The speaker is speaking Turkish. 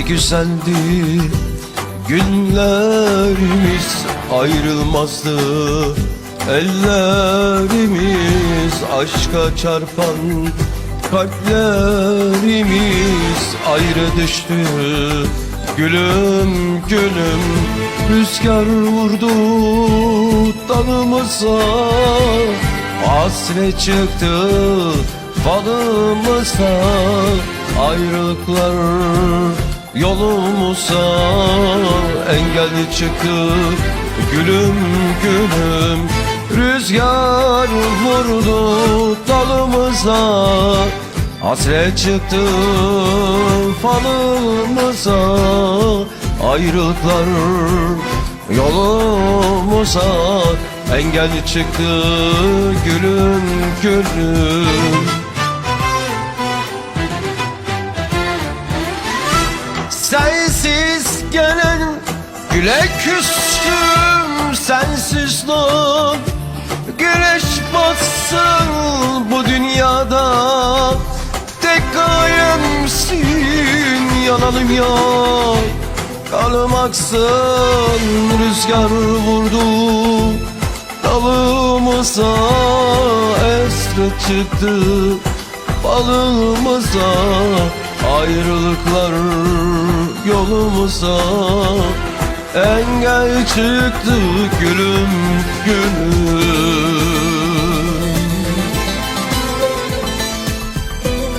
güzeldi. Günlerimiz ayrılmazdı. Ellerimiz aşka çarpan Kalplerimiz ayrı düştü. Gülüm gülüm rüzgar vurdu dalımıza. Hasret çıktı falımıza Ayrılıklar yolumuza Engel çıktı gülüm gülüm. Rüzgar vurdu dalımıza Hasret çıktı falımıza. Ayrılıklar yolumuza Engel çıktı gülüm gülüm güle küstüm Sensiz non güneş batsın bu dünyada. Tek gayemsin yanalım ya Kalım aksın rüzgar vurdu. Dalımıza esret çıktı. Balımıza Ayrılıklar yolumuza Engel çıktı gülüm gülüm